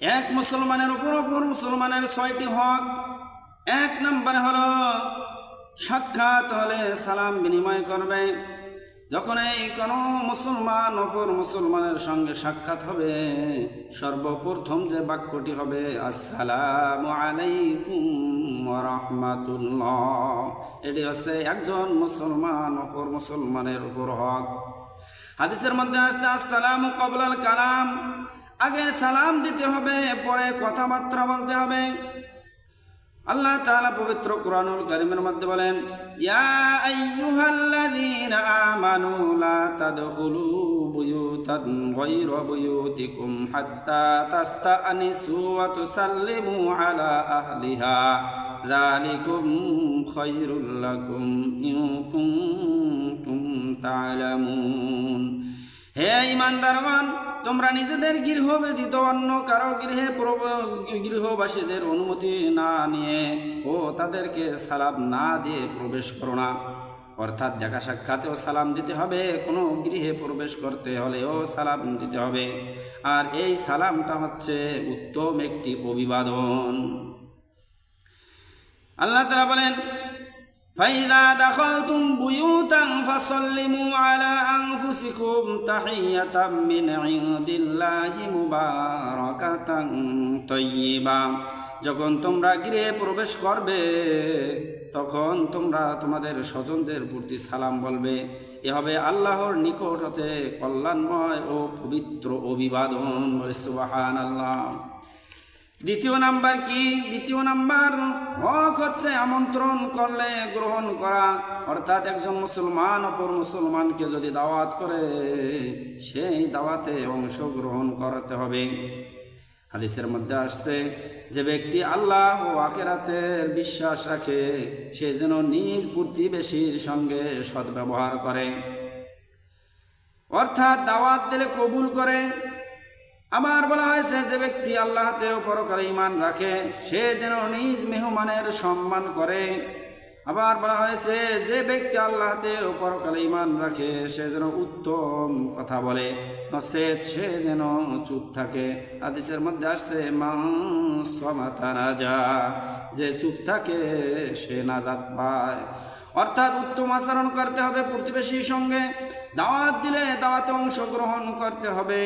এক মুসলমানের উপর অপর মুসলমানের ছয়টি হক। এক নম্বরে হলো, সাক্ষাৎ হলে সালাম বিনিময় করবে। যখন এই কোনো মুসলমান অপর মুসলমানের সঙ্গে সাক্ষাৎ হবে, সর্বপ্রথম যে বাক্যটি হবে, আসসালামু আলাইকুম রহমাতুল্লাহ। এটি হচ্ছে একজন মুসলমান অপর মুসলমানের উপর হক। হাদিসের মধ্যে আসছে, আসসালামু কবলাল কালাম। আগে সালাম দিতে হবে, পরে কথাবার্তা বলতে হবে। আল্লাহ তাআলা পবিত্র কুরআনুল কারীমের মধ্যে বলেন, ইয়া আইয়ুহাল্লাযীনা আমানু লা তাদখুলু বুয়ুতান গায়রা বুয়ুতিকুম হাত্তা তাস্তানিসু ওয়া তুসাল্লিমু আলা আহলিহা। যালিকুম খায়রুল লাকুম ইন কুনতুম তা'লামুন হে ইমানদারগণ তোমরা নিজেদের গৃহ ব্যতীত অন্য কারও গৃহে গৃহবাসীদের অনুমতি না নিয়ে ও তাদেরকে সালাম না দিয়ে প্রবেশ করো না। অর্থাৎ দেখা সাক্ষাতেও সালাম দিতে হবে, কোনো গৃহে প্রবেশ করতে হলেও সালাম দিতে হবে। আর এই সালামটা হচ্ছে উত্তম একটি অভিবাদন। আল্লাহ তালা বলেন فإذا دخلتم بيوتا فسلموا على أنفسكم تحية من عند الله مباركة طيبة যখন তোমরা গৃহে প্রবেশ করবে তখন তোমরা তোমাদের স্বজনদের প্রতি সালাম বলবে এ হবে আল্লাহর নিকট হতে কল্যাণময় ও পবিত্র অভিবাদন বলে সুবাহান আল্লাহ দ্বিতীয় নাম্বার কি? দ্বিতীয় নাম্বার, হক হচ্ছে আমন্ত্রণ করলে গ্রহণ করা। অর্থাৎ একজন মুসলমান, অপর মুসলমানকে যদি দাওয়াত করে, সেই দাওয়াতে অংশগ্রহণ করতে হবে। হাদিসের মধ্যে আসছে, যে ব্যক্তি আল্লাহ ও আখেরাতের বিশ্বাস রাখে, সে যেন নিজ প্রতিবেশীর সঙ্গে সদ্ব্যবহার করে। অর্থাৎ দাওয়াত দিলে কবুল করে আবার বলা হয়েছে যে ব্যক্তি আল্লাহতে পরকালে ইমান রাখে, সে যেন নিজ মেহমানের সম্মান করে। আবার বলা হয়েছে যে ব্যক্তি আল্লাহতে পরকালে ইমান রাখে, সে যেন উত্তম কথা বলে সে যেন চুপ থাকে। আদিসের মধ্যে আসছে মা সমাতা রাজা যে চুপ থাকে, সে নাজাত পায়। অর্থাৎ উত্তম আচরণ করতে হবে প্রতিবেশীর সঙ্গে, দাওয়াত দিলে দাওয়াতে অংশগ্রহণ করতে হবে।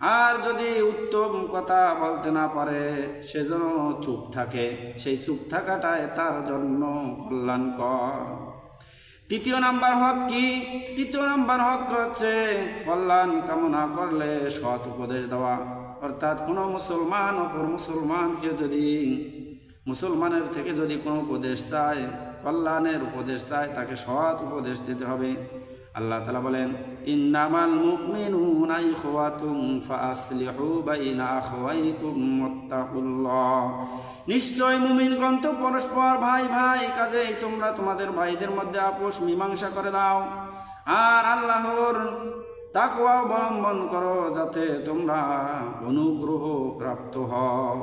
আর যদি উত্তম কথা বলতে না পারে সে যেন চুপ থাকে। সেই চুপ থাকাটাই তার জন্য কল্যাণকর। তৃতীয় নাম্বার হক কি? তৃতীয় নাম্বার হক হচ্ছে কল্যাণ কামনা করলে সৎ উপদেশ দেওয়া। অর্থাৎ কোনো মুসলমান অপর মুসলমানকে যদি, মুসলমানের থেকে যদি কোনো উপদেশ চায়, কল্যাণের উপদেশ চায়, তাকে সৎ উপদেশ দিতে হবে। আল্লাহ তালা বলেন, ইন্নামাল মুমিনুনা ইখওয়াতুম ফাসলিহু বাইনা আখওয়াইকুম ওয়াত্তাকুল্লাহ। নিশ্চয় মুমিনগণ তো পরস্পর ভাই ভাই, কাজেই তোমরা তোমাদের ভাইদের মধ্যে আপোষ মীমাংসা করে দাও। আর আল্লাহর তাকওয়া অবলম্বন করো যাতে তোমরা অনুগ্রহ প্রাপ্ত হও।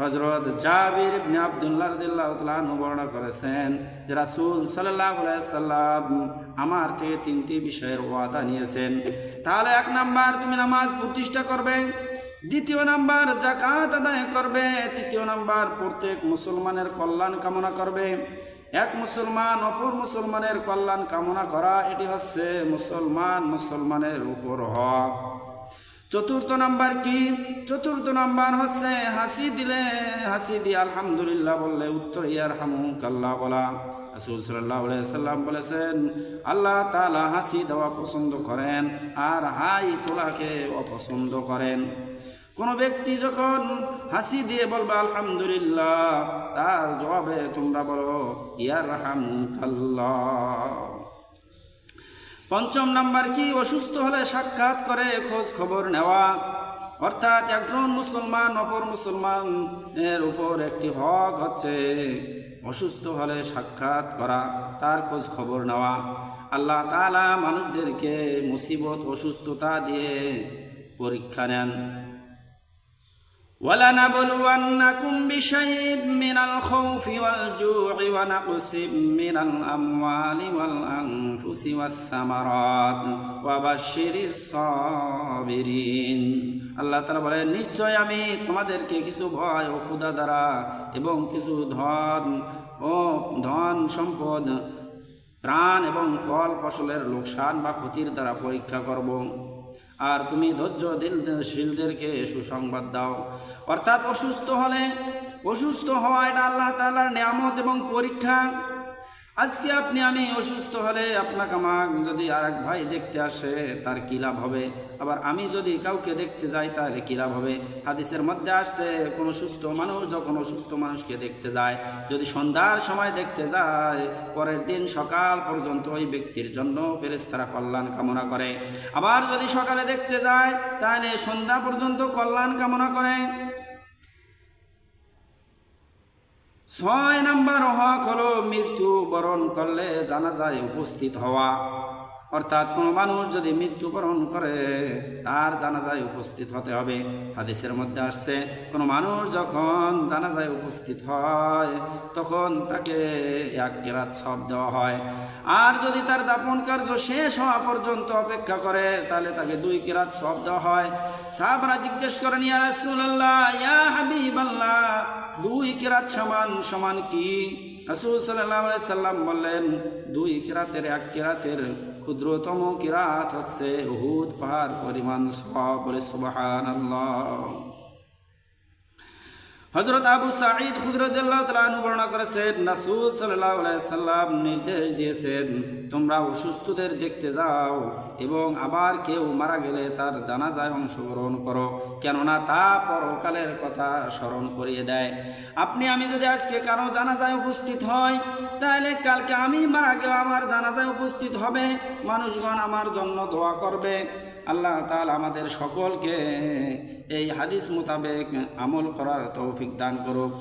হজরত জাবির ইবনে আব্দুল্লাহ রাদিয়াল্লাহু তাআলা বর্ণনা করেছেন যে রাসূল আলাইহি সাল্লাম আমার থেকে তিনটি বিষয়ের ওয়াদা নিয়েছেন। তাহলে এক নাম্বার, তুমি নামাজ প্রতিষ্ঠা করবে। দ্বিতীয় নাম্বার জাকাত আদায় করবে। তৃতীয় নাম্বার, প্রত্যেক মুসলমানের কল্যাণ কামনা করবে। এক মুসলমান অপর মুসলমানের কল্যাণ কামনা করা, এটি হচ্ছে মুসলমান মুসলমানের উপর হক। চতুর্থ নাম্বার কি? চতুর্থ নাম্বার হচ্ছে, হাসি দিলে হাসি দিয়ে আলহামদুলিল্লাহ বললে উত্তর ইয়ার হামু কাল্লা বলা। রাসুল সাল্লাহ সাল্লাম বলেছেন, আল্লাহ তালা হাসি দেওয়া পছন্দ করেন আর হাই তোলাকে অপছন্দ করেন। কোনো ব্যক্তি যখন হাসি দিয়ে বলবে, আলহামদুলিল্লাহ তার জবাবে তোমরা বলো ইয়ার হামু কাল্লা পঞ্চম নাম্বার কি? অসুস্থ হলে সাক্ষাৎ করে, খোঁজ খবর নেওয়া। অর্থাৎ একজন মুসলমান, অপর মুসলমানের উপর একটি হক হচ্ছে অসুস্থ হলে সাক্ষাৎ করা, তার খোঁজ খবর নেওয়া। আল্লাহ তালা মানুষদেরকে মুসিবত, অসুস্থতা দিয়ে পরীক্ষা নেন। ولنبلونكم بشيء من الخوف والجوع ونقص من الأموال والأنفس والثمرات وبشر الصابرين আল্লাহ তালা বলেন নিশ্চয় আমি তোমাদেরকে কিছু ভয় ও ক্ষুধা দ্বারা এবং কিছু ধন ও ধন সম্পদ প্রাণ এবং ফল ফসলের লোকসান বা ক্ষতির দ্বারা পরীক্ষা করব আর তুমি ধৈর্য দিলশীলদেরকে সুসংবাদ দাও। অর্থাৎ অসুস্থ হলে, অসুস্থ হওয়া এটা আল্লাহ তালার নিয়ামত এবং পরীক্ষা। আজকে আপনি আমি অসুস্থ হলে আপনাকে আমার যদি আর এক ভাই দেখতে আসে, তার কী লাভ হবে? আবার আমি যদি কাউকে দেখতে যাই, তাহলে কী লাভ হবে? হাদিসের মধ্যে আসছে, কোনো সুস্থ মানুষ যখন অসুস্থ মানুষকে দেখতে যায়, যদি সন্ধ্যার সময় দেখতে যায়, পরের দিন সকাল পর্যন্ত ওই ব্যক্তির জন্য ফেরেস্তারা কল্যাণ কামনা করে। আবার যদি সকালে দেখতে যায়, তাহলে সন্ধ্যা পর্যন্ত কল্যাণ কামনা করে। ছয় নাম্বার হক হলো মৃত্যু বরণ করলে জানা যায় উপস্থিত হওয়া। অর্থাৎ কোনো মানুষ যদি মৃত্যুবরণ করে, তার জানাজায় উপস্থিত হতে হবে। হাদিসের মধ্যে আসছে, কোনো মানুষ যখন জানাজায় উপস্থিত হয়, তখন তাকে এক কেরাত সব দেওয়া হয়। আর যদি তার দাপন কার্য শেষ হওয়া পর্যন্ত অপেক্ষা করে, তাহলে তাকে দুই কেরাত সব দেওয়া হয়। সাহাবারা জিজ্ঞেস করেন, ইয়া রাসূলুল্লাহ, ইয়া হাবিবাল্লাহ, দুই কেরাত সমান সমান কি? রাসূল সাল্লাম বললেন, দুই কিরাতের এক কিরাতের ক্ষুদ্রতম কিরাত হচ্ছে হুদ পাহাড় পরিমাণ সব বলে সুবহানাল্লাহ। হজরত আবু সাঈদ খুদরদুল্লাহ তালু বর্ণনা করেছেন সাল্লাল্লাহু আলাইহি সাল্লাম নির্দেশ দিয়েছেন, তোমরা অসুস্থদের দেখতে যাও এবং আবার কেউ মারা গেলে তার জানাজায় অংশগ্রহণ করো, কেননা তা পরকালের কথা স্মরণ করিয়ে দেয়। আপনি, আমি যদি আজকে কারও জানাজায় উপস্থিত হয় তাহলে কালকে আমি মারা গেলে আমার জানাজায় উপস্থিত হবে, মানুষগণ আমার জন্য দোয়া করবে। আল্লাহ তাল আমাদের সকলকে এই হাদিস মোতাবেক আমল করার তৌফিক দান করুক।